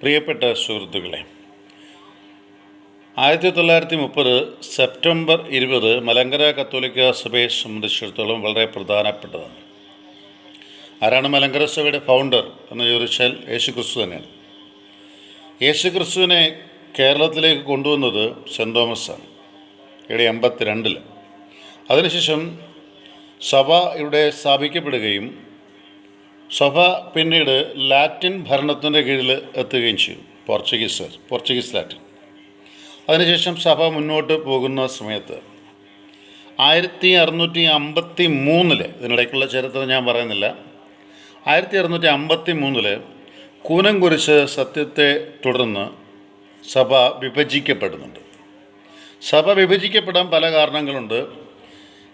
പ്രിയപ്പെട്ട സുഹൃത്തുക്കളെ ആയിരത്തി തൊള്ളായിരത്തി മുപ്പത് സെപ്റ്റംബർ ഇരുപത് മലങ്കര കത്തോലിക്ക സഭയെ സംബന്ധിച്ചിടത്തോളം വളരെ പ്രധാനപ്പെട്ടതാണ്. ആരാണ് മലങ്കര സഭയുടെ ഫൗണ്ടർ എന്ന് ചോദിച്ചാൽ യേശു ക്രിസ്തു തന്നെയാണ്. യേശു ക്രിസ്തുവിനെ കേരളത്തിലേക്ക് കൊണ്ടുവന്നത് സെന്റ് തോമസാണ് ഇവിടെ എൺപത്തിരണ്ടിൽ അതിനുശേഷം സഭ ഇവിടെ സ്ഥാപിക്കപ്പെടുകയും സഭ പിന്നീട് ലാറ്റിൻ ഭരണത്തിന്റെ കീഴിൽ എത്തുകയും ചെയ്തു. Portuguese Portuguese Latin. അതിനുശേഷം സഭ മുന്നോട്ട് പോകുന്ന സമയത്ത് ആയിരത്തി അറുന്നൂറ്റി അമ്പത്തി മൂന്നിൽ ഇതിനിടയ്ക്കുള്ള ചരിത്രം ഞാൻ പറയുന്നില്ല. ആയിരത്തി അറുന്നൂറ്റി അമ്പത്തി മൂന്നിൽ കൂനം കുരിശ് സത്യത്തെ തുടർന്ന് സഭ വിഭജിക്കപ്പെടുന്നുണ്ട്. സഭ വിഭജിക്കപ്പെടാൻ പല കാരണങ്ങളുണ്ട്.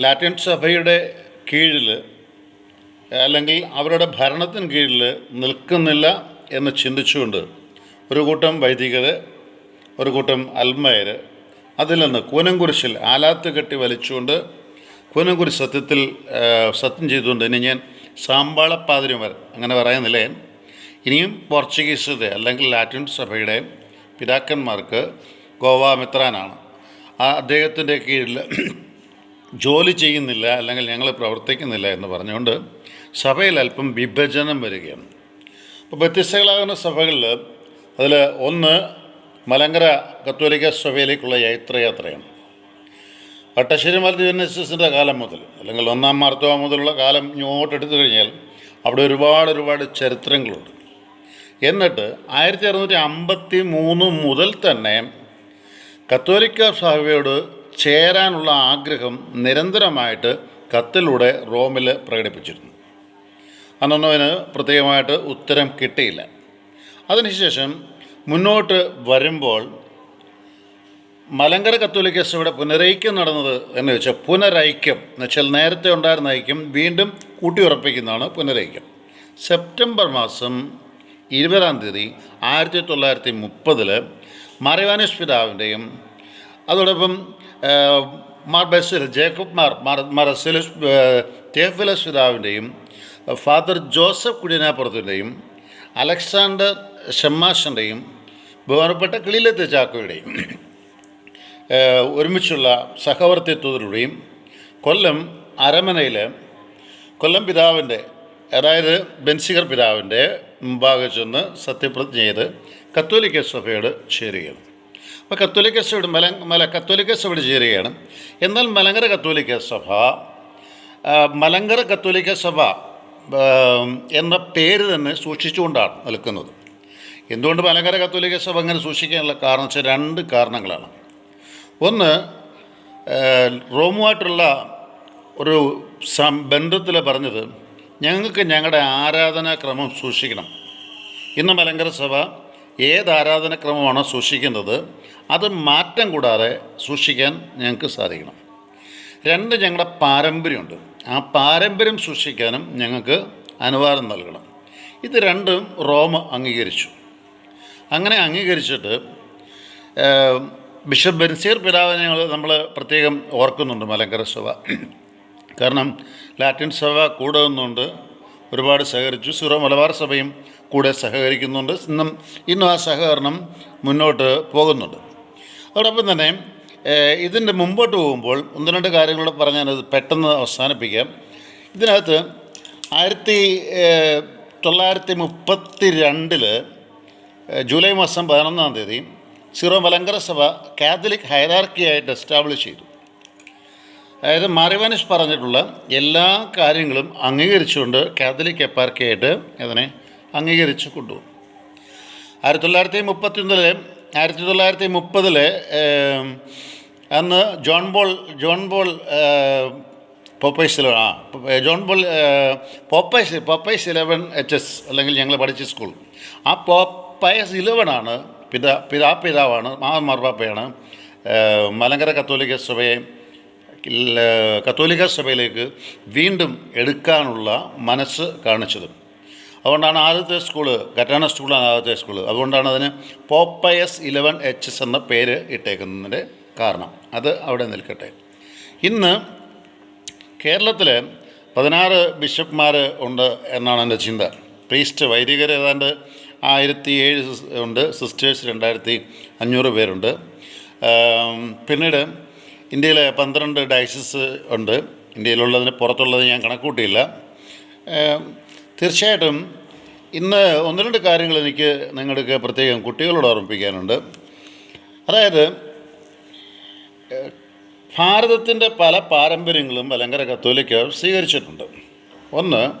ലാറ്റിൻ സഭയുടെ കീഴിൽ അല്ലെങ്കിൽ അവരുടെ ഭരണത്തിന് കീഴിൽ നിൽക്കുന്നില്ല എന്ന് ചിന്തിച്ചുകൊണ്ട് ഒരു കൂട്ടം വൈദികർ ഒരു കൂട്ടം അൽമയർ അതിൽ നിന്ന് കൂനംകുരിശിൽ ആലാത്ത് കെട്ടി വലിച്ചുകൊണ്ട് കൂനംകുരിശ് സത്യത്തിൽ സത്യം ചെയ്തുകൊണ്ട് ഇനി ഞാൻ സാമ്പാളപ്പാതിരിമാർ അങ്ങനെ പറയുന്നില്ല. ഇനിയും പോർച്ചുഗീസിന്റെ അല്ലെങ്കിൽ ലാറ്റിൻ സഭയുടെ പിതാക്കന്മാർക്ക് ഗോവ മിത്രാനാണ് ആ അദ്ദേഹത്തിന്റെ കീഴിൽ ജോലി ചെയ്യുന്നില്ല അല്ലെങ്കിൽ ഞങ്ങൾ പ്രവർത്തിക്കുന്നില്ല എന്ന് പറഞ്ഞുകൊണ്ട് സഭയിൽ അല്പം വിഭജനം വരികയാണ്. അപ്പോൾ വ്യത്യസ്തകളാകുന്ന സഭകളിൽ അതിൽ ഒന്ന് മലങ്കര കത്തോലിക്ക സഭയിലേക്കുള്ള യാത്രയാത്രയാണ്. വട്ടശ്ശേരി ജനസിന്റെ കാലം മുതൽ അല്ലെങ്കിൽ ഒന്നാം മാർത്തവ മുതലുള്ള കാലം ഇങ്ങോട്ട് എടുത്തു കഴിഞ്ഞാൽ അവിടെ ഒരുപാട് ഒരുപാട് ചരിത്രങ്ങളുണ്ട്. എന്നിട്ട് ആയിരത്തി അറുന്നൂറ്റി അമ്പത്തി മൂന്ന് മുതൽ തന്നെ കത്തോലിക്ക സഭയോട് ചേരാനുള്ള ആഗ്രഹം നിരന്തരമായിട്ട് കത്തിലൂടെ റോമിൽ പ്രകടിപ്പിച്ചിരുന്നു. അന്നൊന്നും പ്രത്യേകമായിട്ട് ഉത്തരം കിട്ടിയില്ല. അതിനുശേഷം മുന്നോട്ട് വരുമ്പോൾ മലങ്കര കത്തോലിക്ക സഭയുടെ പുനരൈക്യം നടന്നത് എന്ന് വെച്ചാൽ പുനരൈക്യം എന്ന് വെച്ചാൽ നേരത്തെ ഉണ്ടായിരുന്ന ഐക്യം വീണ്ടും കൂട്ടിയുറപ്പിക്കുന്നതാണ് പുനരൈക്യം. സെപ്റ്റംബർ മാസം ഇരുപതാം തീയതി ആയിരത്തി തൊള്ളായിരത്തി മുപ്പതിൽ മറിവാനിസ് പിതാവിന്റെയും അതോടൊപ്പം മാർ ബസിൽ ജേക്കബ് മാർ മാർ മാർ സെലിസ് തേഫിലസ് പിതാവിന്റെയും ഫാദർ ജോസഫ് കുടിയനാപ്പുറത്തിന്റെയും അലക്സാണ്ടർ ഷമ്മാഷന്റെയും ബഹുമാനപ്പെട്ട കിളിലത്തെ ചാക്കോയുടെയും ഒരുമിച്ചുള്ള സഹവർത്തിത്വത്തിലൂടെയും കൊല്ലം അരമനയിൽ കൊല്ലം പിതാവിന്റെ അതായത് ബെൻസിഗർ പിതാവിന്റെ മുമ്പാകെ ചെന്ന് സത്യപ്രതിജ്ഞ ചെയ്ത് കത്തോലിക്ക സഭയോട് ചേരുകയാണ്. അപ്പോൾ കത്തോലിക്ക സഭയുടെ മല മല കത്തോലിക്ക സഭയോട് ചേരുകയാണ്. എന്നാൽ മലങ്കര കത്തോലിക്ക സഭ മലങ്കര കത്തോലിക്ക സഭ എന്ന പേര് തന്നെ സൂക്ഷിച്ചുകൊണ്ടാണ് നിൽക്കുന്നത്. എന്തുകൊണ്ട് മലങ്കര കത്തോലിക്ക സഭ അങ്ങനെ സൂക്ഷിക്കാനുള്ള കാരണം വെച്ചാൽ രണ്ട് കാരണങ്ങളാണ്. ഒന്ന് റോമുമായിട്ടുള്ള ഒരു ബന്ധത്തിൽ പറഞ്ഞത് ഞങ്ങൾക്ക് ഞങ്ങളുടെ ആരാധനാക്രമം സൂക്ഷിക്കണം. ഇന്ന് മലങ്കര സഭ ഏത് ആരാധനാക്രമമാണോ സൂക്ഷിക്കുന്നത് അത് മാറ്റം കൂടാതെ സൂക്ഷിക്കാൻ ഞങ്ങൾക്ക് സാധിക്കണം. രണ്ട് ഞങ്ങളുടെ പാരമ്പര്യമുണ്ട്. ആ പാരമ്പര്യം സൂക്ഷിക്കാനും ഞങ്ങൾക്ക് അനുവാദം നൽകണം. ഇത് രണ്ടും റോമ അംഗീകരിച്ചു. അങ്ങനെ അംഗീകരിച്ചിട്ട് ബിഷപ്പ് ബെൻസീർ പിതാവിനെ നമ്മൾ പ്രത്യേകം ഓർക്കുന്നുണ്ട് മലങ്കര സഭ. കാരണം ലാറ്റിൻ സഭ കൂടെ നിന്നുകൊണ്ട് ഒരുപാട് സഹകരിച്ചു. സിറോ മലബാർ സഭയും കൂടെ സഹകരിക്കുന്നുണ്ട്. ഇന്നും ഇന്നും ആ സഹകരണം മുന്നോട്ട് പോകുന്നുണ്ട്. അതോടൊപ്പം തന്നെ ഇതിന്റെ മുമ്പോട്ട് പോകുമ്പോൾ ഒന്ന് രണ്ട് കാര്യങ്ങളൂടെ പറഞ്ഞാൽ പെട്ടെന്ന് അവസാനിപ്പിക്കാം. ഇതിനകത്ത് ആയിരത്തി തൊള്ളായിരത്തി മുപ്പത്തി രണ്ടിൽ ജൂലൈ മാസം പതിനൊന്നാം തീയതി സിറോ മലങ്കര സഭ കാത്തലിക് ഹൈറാർക്കിയായിട്ട് എസ്റ്റാബ്ലിഷ് ചെയ്തു. അതായത് മാറിവാനിഷ് പറഞ്ഞിട്ടുള്ള എല്ലാ കാര്യങ്ങളും അംഗീകരിച്ചുകൊണ്ട് കാത്തലിക് എപ്പാർക്കിയായിട്ട് അതിനെ അംഗീകരിച്ച് കൊണ്ടുപോകും ആയിരത്തി തൊള്ളായിരത്തി മുപ്പത്തിയൊന്നിൽ ആയിരത്തി തൊള്ളായിരത്തി മുപ്പതിൽ അന്ന് ജോൺ ബോൾ ജോൺ ബോൾ പോപ്പൈസ് ആ John Ball poppers poppers eleven H S അല്ലെങ്കിൽ ഞങ്ങൾ പഠിച്ച സ്കൂൾ. ആ പോപ്പേഴ്സ് ഇലവനാണ് പിതാ പിതാ പിതാവാണ് മാ മാർപ്പാപ്പയാണ് മലങ്കര കത്തോലിക്ക സഭയെ കത്തോലിക്ക സഭയിലേക്ക് വീണ്ടും എടുക്കാനുള്ള മനസ്സ് കാണിച്ചത്. അതുകൊണ്ടാണ് ആദ്യത്തെ സ്കൂൾ കറ്റാന സ്കൂളാണ് ആദ്യത്തെ സ്കൂൾ അതുകൊണ്ടാണ് അതിന് പോപ്പയസ് ഇലവൻ എച്ച് എസ് എന്ന പേര് ഇട്ടേക്കുന്നതിന്റെ കാരണം. അത് അവിടെ നിൽക്കട്ടെ. ഇന്ന് കേരളത്തിൽ പതിനാറ് ബിഷപ്പ്മാർ ഉണ്ട് എന്നാണ് എന്റെ ചിന്ത. പ്രീസ്റ്റ് വൈദികർ ഏതാണ്ട് ആയിരത്തി ഏഴ് ഉണ്ട്. സിസ്റ്റേഴ്സ് രണ്ടായിരത്തി അഞ്ഞൂറ് പേരുണ്ട് പിന്നീട് ഇന്ത്യയിലെ പന്ത്രണ്ട് ഡയസിസ് ഉണ്ട്. ഇന്ത്യയിലുള്ളതിന് പുറത്തുള്ളത് ഞാൻ കണക്കൂട്ടിയില്ല തീർച്ചയായിട്ടും ഇന്ന് ഒന്ന് രണ്ട് കാര്യങ്ങൾ എനിക്ക് നിങ്ങൾക്ക് പ്രത്യേകം കുട്ടികളോട് ഓർമ്മിപ്പിക്കാനുണ്ട്. അതായത് ഭാരതത്തിന്റെ പല പാരമ്പര്യങ്ങളും മലങ്കര കത്തോലിക്ക സ്വീകരിച്ചിട്ടുണ്ട്. ഒന്ന്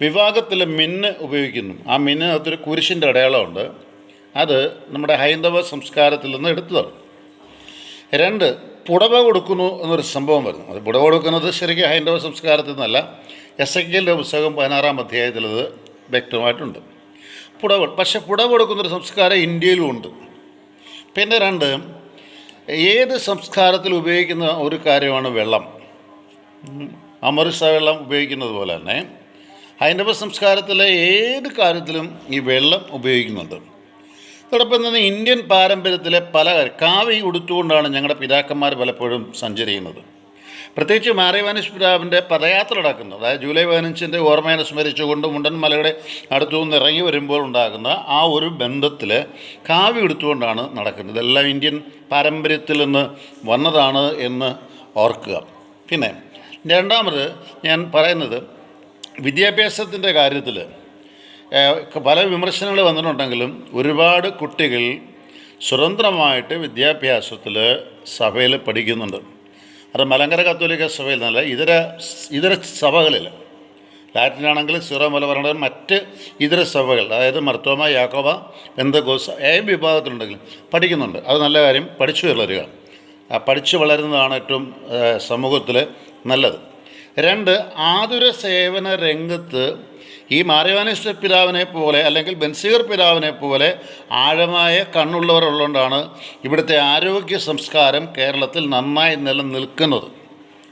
വിവാഹത്തിൽ മിന്ന് ഉപയോഗിക്കുന്നു. ആ മിന്നിനകത്തൊരു കുരിശിന്റെ അടയാളമുണ്ട്. അത് നമ്മുടെ ഹൈന്ദവ സംസ്കാരത്തിൽ നിന്ന് എടുത്തതാണ്. രണ്ട് പുടവ കൊടുക്കുന്നു എന്നൊരു സംഭവം വരുന്നു. അത് പുടവ കൊടുക്കുന്നത് ശരിക്കും ഹൈന്ദവ സംസ്കാരത്തിൽ നിന്നല്ല. എസ് എ കെന്റെ പുസ്തകം പതിനാറാം അധ്യായത്തിലത് വ്യക്തമായിട്ടുണ്ട്. പുടവ പക്ഷെ പുടവ കൊടുക്കുന്നൊരു സംസ്കാരം ഇന്ത്യയിലും ഉണ്ട്. പിന്നെ രണ്ട് ഏത് സംസ്കാരത്തിൽ ഉപയോഗിക്കുന്ന ഒരു കാര്യമാണ് വെള്ളം. അമൃത്സ വെള്ളം ഉപയോഗിക്കുന്നത് പോലെ തന്നെ ഹൈന്ദവ സംസ്കാരത്തിലെ ഏത് കാര്യത്തിലും ഈ വെള്ളം ഉപയോഗിക്കുന്നുണ്ട്. അതോടൊപ്പം തന്നെ ഇന്ത്യൻ പാരമ്പര്യത്തിലെ പല കാവി ഉടുത്തുകൊണ്ടാണ് ഞങ്ങളുടെ പിതാക്കന്മാർ പലപ്പോഴും സഞ്ചരിക്കുന്നത്. പ്രത്യേകിച്ച് മാറിവാനിസ് പിതാവിന്റെ പദയാത്ര നടക്കുന്നു അതായത് ജൂലൈ പതിനഞ്ചിന്റെ ഓർമ്മയെ സ്മരിച്ചുകൊണ്ട് മുണ്ടൻ മലയുടെ അടുത്തു നിന്ന് ഇറങ്ങി വരുമ്പോൾ ഉണ്ടാകുന്ന ആ ഒരു ബന്ധത്തിൽ കാവി എടുത്തുകൊണ്ടാണ് നടക്കുന്നത്. ഇതെല്ലാം ഇന്ത്യൻ പാരമ്പര്യത്തിൽ നിന്ന് വന്നതാണ് എന്ന് ഓർക്കുക. പിന്നെ രണ്ടാമത് ഞാൻ പറയുന്നത് വിദ്യാഭ്യാസത്തിന്റെ കാര്യത്തിൽ പല വിമർശനങ്ങൾ വന്നിട്ടുണ്ടെങ്കിലും ഒരുപാട് കുട്ടികൾ സ്വതന്ത്രമായിട്ട് വിദ്യാഭ്യാസത്തിൽ സഭയിൽ പഠിക്കുന്നുണ്ട്. അത് മലങ്കര കത്തോലിക്ക സഭയിൽ നിന്നല്ല ഇതര ഇതര സഭകളിൽ. ലാറ്റിനാണെങ്കിൽ സീറോ മലബാറിന്റെ മറ്റ് ഇതര സഭകൾ അതായത് മർത്തോമ യാക്കോബ ബന്ധകോസ് ഏ വിഭാഗത്തിലുണ്ടെങ്കിലും പഠിക്കുന്നുണ്ട്. അത് നല്ല കാര്യം പഠിച്ചു വളരുക പഠിച്ചു വളരുന്നതാണ് ഏറ്റവും സമൂഹത്തിൽ നല്ലത്. രണ്ട് ആതുര സേവന രംഗത്ത് ഈ മാറിവാനിഷ്ട പിതാവിനെ പോലെ അല്ലെങ്കിൽ ബൻസീർ പിതാവിനെ പോലെ ആഴമായ കണ്ണുള്ളവർ ഉള്ളതുകൊണ്ടാണ് ഇവിടുത്തെ ആരോഗ്യ സംസ്കാരം കേരളത്തിൽ നന്നായി നിലനിൽക്കുന്നത്.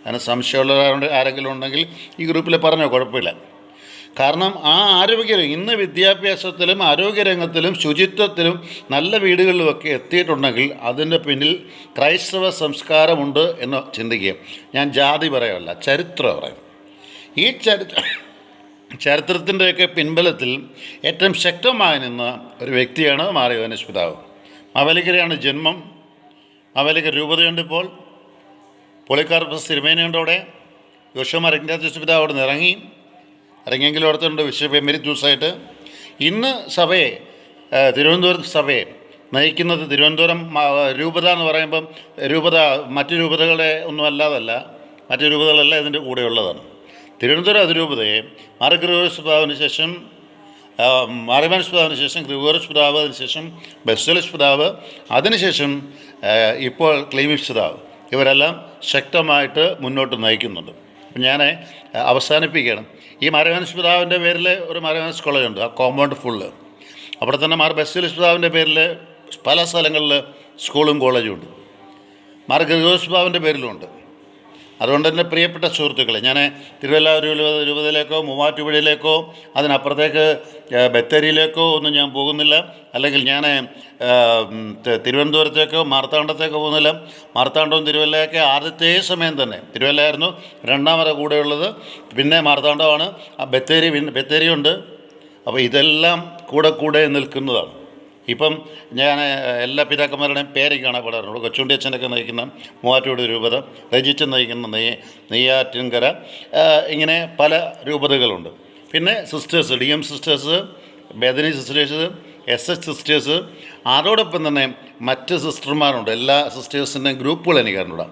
അതിന് സംശയമുള്ള ആരെങ്കിലും ഉണ്ടെങ്കിൽ ഈ ഗ്രൂപ്പിൽ പറഞ്ഞോ കുഴപ്പമില്ല. കാരണം ആ ആരോഗ്യ ഇന്ന് വിദ്യാഭ്യാസത്തിലും ആരോഗ്യരംഗത്തിലും ശുചിത്വത്തിലും നല്ല വീടുകളിലുമൊക്കെ എത്തിയിട്ടുണ്ടെങ്കിൽ അതിന്റെ പിന്നിൽ ക്രൈസ്തവ സംസ്കാരമുണ്ട് എന്ന് ചിന്തിക്കുക. ഞാൻ ജാതി പറയല്ല ചരിത്രം പറയും. ഈ ചരിത്ര ചരിത്രത്തിന്റെയൊക്കെ പിൻബലത്തിൽ ഏറ്റവും ശക്തമായി നിന്ന ഒരു വ്യക്തിയാണ് മാറിയോനസ് പിതാവ്. മാവേലിക്കരയാണ് ജന്മം. മാവേലിക്കര രൂപതയുണ്ടിപ്പോൾ ഇപ്പോൾ. പോളിക്കാർപ്പസ് യോശുമാർ ഇഗ്നാത്യസ് പിതാവ് അവിടെ നിന്ന് ഇറങ്ങി. ഇറങ്ങിയെങ്കിലും അടുത്തുണ്ട് ബിഷപ്പ് എമിരിറ്റൂസായിട്ട് ഇന്ന് സഭയെ തിരുവനന്തപുരം സഭയെ നയിക്കുന്നത് തിരുവനന്തപുരം രൂപത എന്ന് പറയുമ്പം രൂപത മറ്റു രൂപതകളെ ഒന്നും അല്ലാതല്ല മറ്റു രൂപതകളല്ല ഇതിന്റെ കൂടെയുള്ളതാണ്. തിരുവനന്തപുരം അതിരൂപതയെ മാറി ഗ്രിഗോറിയസ് ശേഷം മാറിമാനസ് പിതാവിന് ശേഷം ഗ്രിഗോറിയസ് പിതാവ് അതിനുശേഷം പിതാവ് അതിനുശേഷം ഇപ്പോൾ ക്ലീമിക്സ് പിതാവ്. ഇവരെല്ലാം ശക്തമായിട്ട് മുന്നോട്ട് നയിക്കുന്നുണ്ട്. ഞാൻ അവസാനിപ്പിക്കുകയാണ്. ഈ മാറിമാനസ് പിതാവിന്റെ പേരിൽ ഒരു മാറിമാനസ് കോളേജുണ്ട് ആ കോമ്പൗണ്ട് ഫുള്ള്. അവിടെ തന്നെ മാർ ബെസ്റ്റലിസ് പിതാവിന്റെ പേരിൽ പല സ്ഥലങ്ങളിൽ സ്കൂളും കോളേജും ഉണ്ട്. മാർ ഗ്രിഗോറിയസ് പിതാവിന്റെ പേരിലുമുണ്ട് അതുകൊണ്ട് തന്നെ പ്രിയപ്പെട്ട സുഹൃത്തുക്കളെ ഞാൻ തിരുവല്ല രൂപതയിലേക്കോ മൂവാറ്റുപുഴയിലേക്കോ അതിനപ്പുറത്തേക്ക് ബത്തേരിയിലേക്കോ ഒന്നും ഞാൻ പോകുന്നില്ല. അല്ലെങ്കിൽ ഞാൻ തിരുവനന്തപുരത്തേക്കോ മാർത്താണ്ഡത്തേക്കോ പോകുന്നില്ല. മാർത്താണ്ഡവും തിരുവല്ലയൊക്കെ ആദ്യത്തെ സമയം തന്നെ. തിരുവല്ലയായിരുന്നു രണ്ടാമത് കൂടെയുള്ളത്. പിന്നെ മാർത്താണ്ഡമാണ്. ബത്തേരി ബത്തേരിയുണ്ട്. അപ്പോൾ ഇതെല്ലാം കൂടെ കൂടെ നിൽക്കുന്നതാണ്. ഇപ്പം ഞാൻ എല്ലാ പിതാക്കന്മാരുടെയും പേരൊക്കെയാണ് പാടാറുണ്ട് കൊച്ചുണ്ടി അച്ഛനൊക്കെ നയിക്കുന്ന മൂവാറ്റോട് രൂപത രജിച്ച് നയിക്കുന്ന നെയ് നെയ്യാറ്റിൻകര ഇങ്ങനെ പല രൂപതകളുണ്ട്. പിന്നെ sisters D M sisters Bethany sisters S H sisters അതോടൊപ്പം തന്നെ മറ്റ് സിസ്റ്റർമാരുണ്ട്. എല്ലാ സിസ്റ്റേഴ്സിന്റെയും ഗ്രൂപ്പുകൾ എനിക്ക് അറിഞ്ഞൂടാ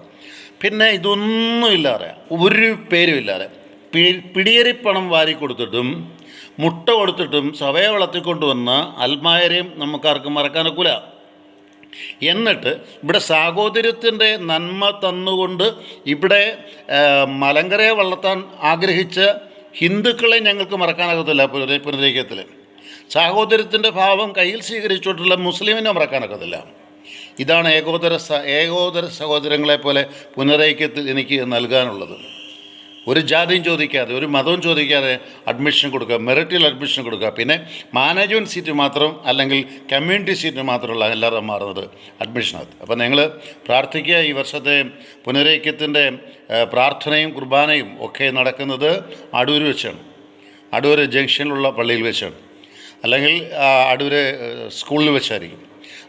പിന്നെ ഇതൊന്നും ഇല്ലാതെ ഒരു പേരും ഇല്ലാതെ പിടിയേറി പിടിയേറിപ്പണം വാരി കൊടുത്തിട്ടും മുട്ട കൊടുത്തിട്ടും സഭയെ വളർത്തിക്കൊണ്ടുവന്ന അൽമായരെയും നമുക്കാർക്കും മറക്കാനൊക്കില്ല എന്നിട്ട് ഇവിടെ സാഹോദര്യത്തിന്റെ നന്മ തന്നുകൊണ്ട് ഇവിടെ മലങ്കരയെ വളർത്താൻ ആഗ്രഹിച്ച ഹിന്ദുക്കളെ ഞങ്ങൾക്ക് മറക്കാനാകത്തില്ല പുനരേഖ്യത്തിൽ സാഹോദര്യത്തിന്റെ ഭാവം കയ്യിൽ സ്വീകരിച്ചിട്ടുള്ള മുസ്ലിമിനെ മറക്കാനാകത്തില്ല ഇതാണ് ഏകോദര ഏകോദര സഹോദരങ്ങളെ പോലെ പുനരൈക്യത്തിൽ എനിക്ക് നൽകാനുള്ളത്. ഒരു ജാതിയും ചോദിക്കാതെ ഒരു മതവും ചോദിക്കാതെ അഡ്മിഷൻ കൊടുക്കുക മെറിറ്റിൽ അഡ്മിഷൻ കൊടുക്കുക. പിന്നെ മാനേജ്മെന്റ് സീറ്റ് മാത്രം അല്ലെങ്കിൽ കമ്മ്യൂണിറ്റി സീറ്റ് മാത്രമുള്ള എല്ലാവരും മാറുന്നത് അഡ്മിഷനകത്ത് അപ്പോൾ നിങ്ങൾ പ്രാർത്ഥിക്കുക ഈ വർഷത്തെ പുനരൈക്യത്തിന്റെ പ്രാർത്ഥനയും കുർബാനയും ഒക്കെ നടക്കുന്നത് അടൂർ വെച്ചാണ്. അടൂർ ജംഗ്ഷനിലുള്ള പള്ളിയിൽ വെച്ചാണ്. അല്ലെങ്കിൽ അടൂർ സ്കൂളിൽ വെച്ചായിരിക്കും.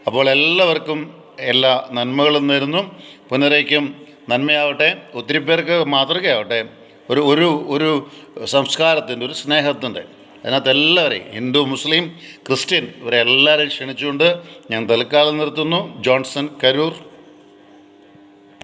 അപ്പോൾ എല്ലാവർക്കും എല്ലാ നന്മകളും നേരുന്നു. പുനരൈക്യം നന്മയാവട്ടെ ഒത്തിരി പേർക്ക് മാതൃകയാവട്ടെ. ഒരു ഒരു ഒരു സംസ്കാരത്തിന്റെ ഒരു സ്നേഹത്തിന്റെ. അതിനകത്ത് എല്ലാവരെയും ഹിന്ദു മുസ്ലിം ക്രിസ്ത്യൻ ഇവരെ എല്ലാവരെയും ക്ഷണിച്ചുകൊണ്ട് ഞാൻ തൽക്കാലം നിർത്തുന്നു. ജോൺസൺ കരൂർ.